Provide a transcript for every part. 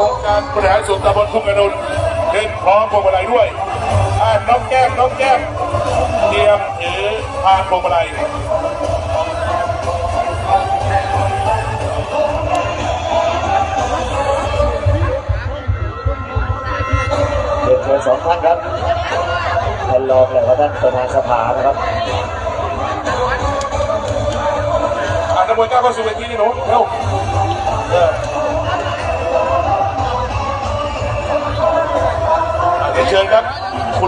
องค์การบริหารส่วนตำบลทุ่งกระนุนเดินพร้อมพวงมาลัยด้วยอ่าน้องแก้มน้องแก้มเตรียมถือพานพวงมาลัยเรียนเชิญสองท่านครับท่านรองและก็ท่านประธานสภานะครับอ่านกระบวนการเข้าสู่เวทีนี่หนูเร็วเอออ่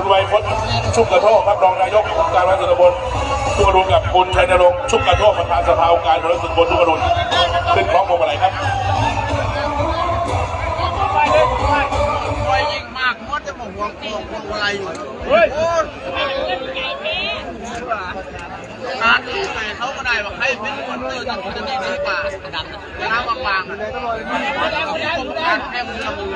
คุณไวยพจน์ชุกกระโทกครับรองนายกองค์การบริหารส่วนตำบลทุ่งกระนุนกับคุณชัยนรงค์ชุกกระโทกประธานสภาองค์การบริหารส่วนตำบลทุ่งกระนุนขึ้นพร้อมพวงมาลัยครับไฟยิงมากมดจะบอกวงวงวงอะไรอยู่เฮ้ยโอ้การที่ไหนเขาก็ได้บอกให้เป็นคนเตอร์จะจะได้ดีกว่าดังน้ำบางๆอะการแค่มือละมือ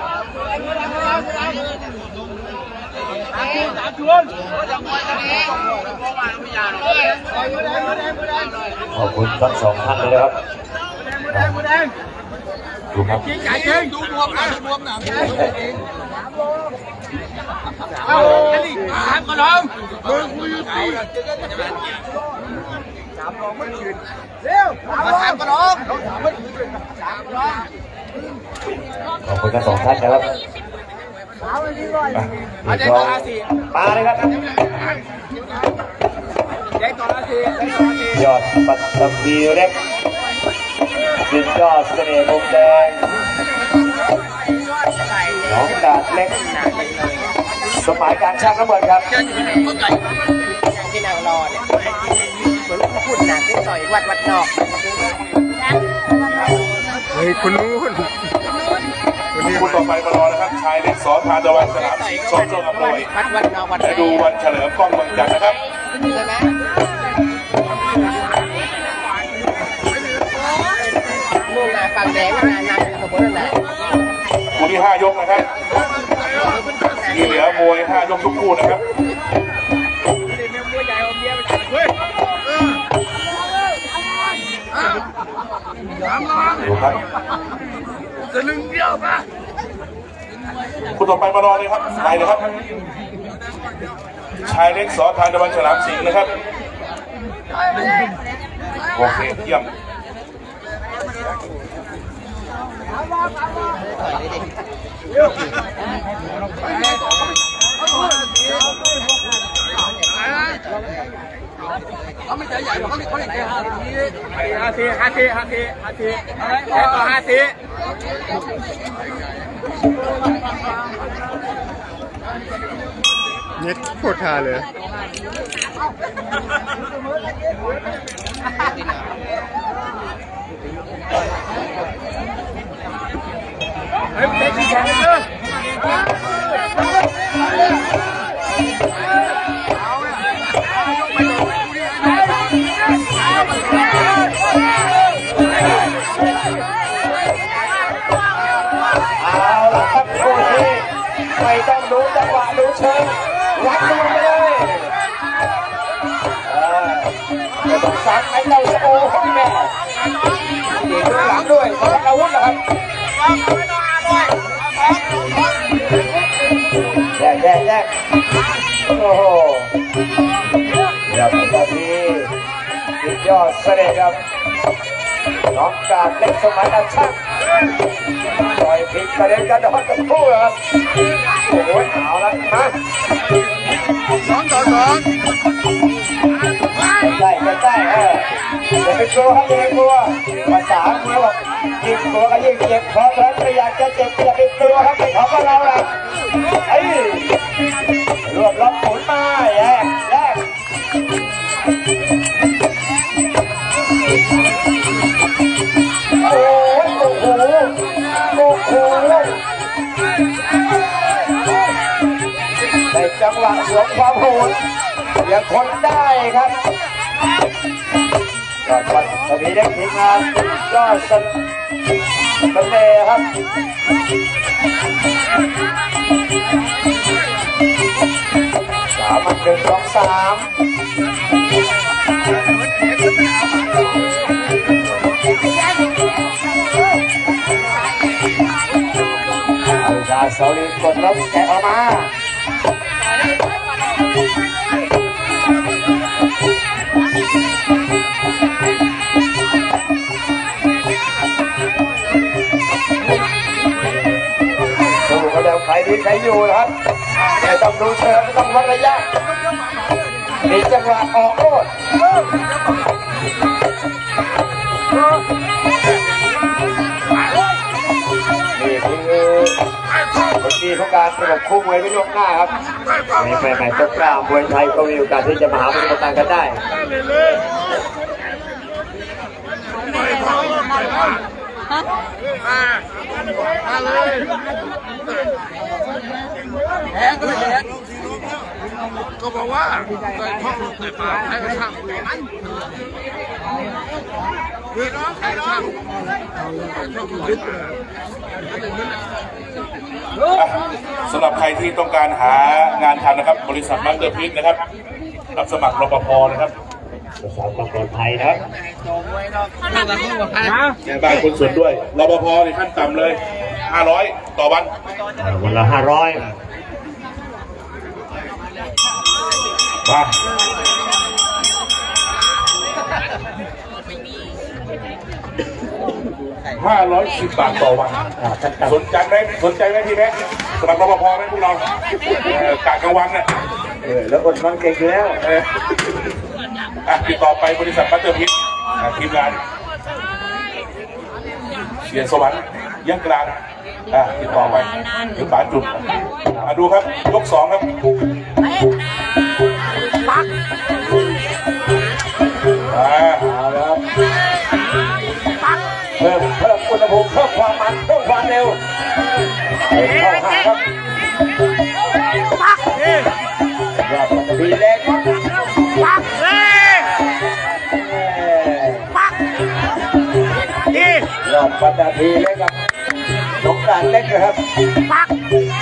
ขอบคุณทั้งสองท่านเลยนะครับดูครับใหญ่เองดูบวมนะดูบวมนะเอาอันนี้ถามกันน้องเบิ่งกูอยู่ที่มาถามกันน้องขอบคุณทั้งสองท่านนะครับ มาเดี๋ยวรอปลาเลยครับได้ต่อละทีได้ต่อละทียอดปัตตภีเล็กดินยอดเสน่ห์มุมแดงน้องดาดเล็ก สมัยการช่างน้ำเงินครับที่นางรอเนี่ยเหมือนพูดนะที่ต่อยวัดวัดนอกเฮ้ยคนนู้น ผู้ต่อไปมารอนะครับ ชายเล็กสอทานตะวันสนามสิงห์ชมช่วงอำนวยวัดวัดนอกวัดและดูวันเฉลิมกล้องเมืองจันทร์นะครับใช่ไหมนู่นน่ะฝั่งแดงน่ะนางขบวนนั่นน่ะคู่ที่ห้ายกนะครับมีเหลือมวยห้ายกทุกคู่นะครับดูครับจะลึงเดียวป่ะ คู่ต่อไปมารอเลยครับไปเลยครับ ชายเล็กสอทานตะวันฉลามสิงห์นะครับโอเคเยี่ยมเขาไม่ใจใหญ่หรอกเขาเขาเล่นแค่ห้าทีห้าทีห้าทีห้าทีห้าทีอะไรต่อห้าที เน็ตโคตรทาเลย เฮ้ยเด็กที่แข่งกันเลย วัดกันไปเลยเออไม่ต้องสั่งให้เจ้าสโอ้ยแม่ดีดูหลังด้วยสำหรับอาวุธนะครับแยกแยกแยกโอ้โหเดี๋ยวตอนนี้สุดยอดเสน่ห์ครับน้องกาดเล็กสมัยอันช่า งปล่อยพลิกกระเด็นกระดอนกันคู่นะครับโอ้ยเอาละมาสองต่อสองใกล้ใกล้เอออย่าไปกลัวครับอย่าไปกลัวภาษาเมื่องบอกยิ่งกลัวก็ยิ่งเจ็บเพราะฉะนั้นไม่อยากจะเจ็บอย่าไปกลัวครับไม่ขอก็เราละไอ้รวบล็อกหมุนมาแยกแยก วะสวมความโหดยังทนได้ครับยอดวันตอนนี้ได้ทีมงานยอดสันสันเดย์ครับสามหนึ่งสองสามอาจากเสาลีกดแล้วแกะออกมา แล้อยู่นะครับแต่ต้องดูเชิงต้องวัดระยะมีจังหวะออกโลดนี่คือผลดีของการประกบคู่มวยไม่ยกหน้าครับไม่ไม่ไม่ต้องกล้ามวยไทยก็มีโอกาสที่จะมาหาประสบการณ์กันได้ ก็บอกว่าใส่ท่องใส่ปากให้กระช่างคือน้องใครช่างชอบคิดสำหรับใครที่ต้องการหางานทำนะครับ บริษัทมัตเตอร์พิทนะครับ รับสมัครรปภนะครับ สานความปลอดภัยนะครับแม่บ้านคนส่วนด้วยรปภในขั้นต่ำเลย 500 ต่อวัน วันละห้าร้อยมาห้าร้อยสิบบาทต่อวันขั้นต่สนใจไหมสนใจไหมพี่แม่สมัครรปภไหมพวกเราเอ่อกะกลางวันน่ะำเออแล้วอดฟังเก่งอยู่แล้วเอออะติดต่อไปบริษัทมัตเตอร์พิทอะทีมงานเสียงสวรรค์ยังกลางอะติดต่อไปหรือป่าจุดอะดูครับยกสองครับอ่าเอาละครับเพิ่มเพิ่มอุณหภูมิเพิ่มความมันเพิ่มความเร็วเดินเข้า ยอดปัตตาทีเล็กกับสงการเล็กนะครับป็น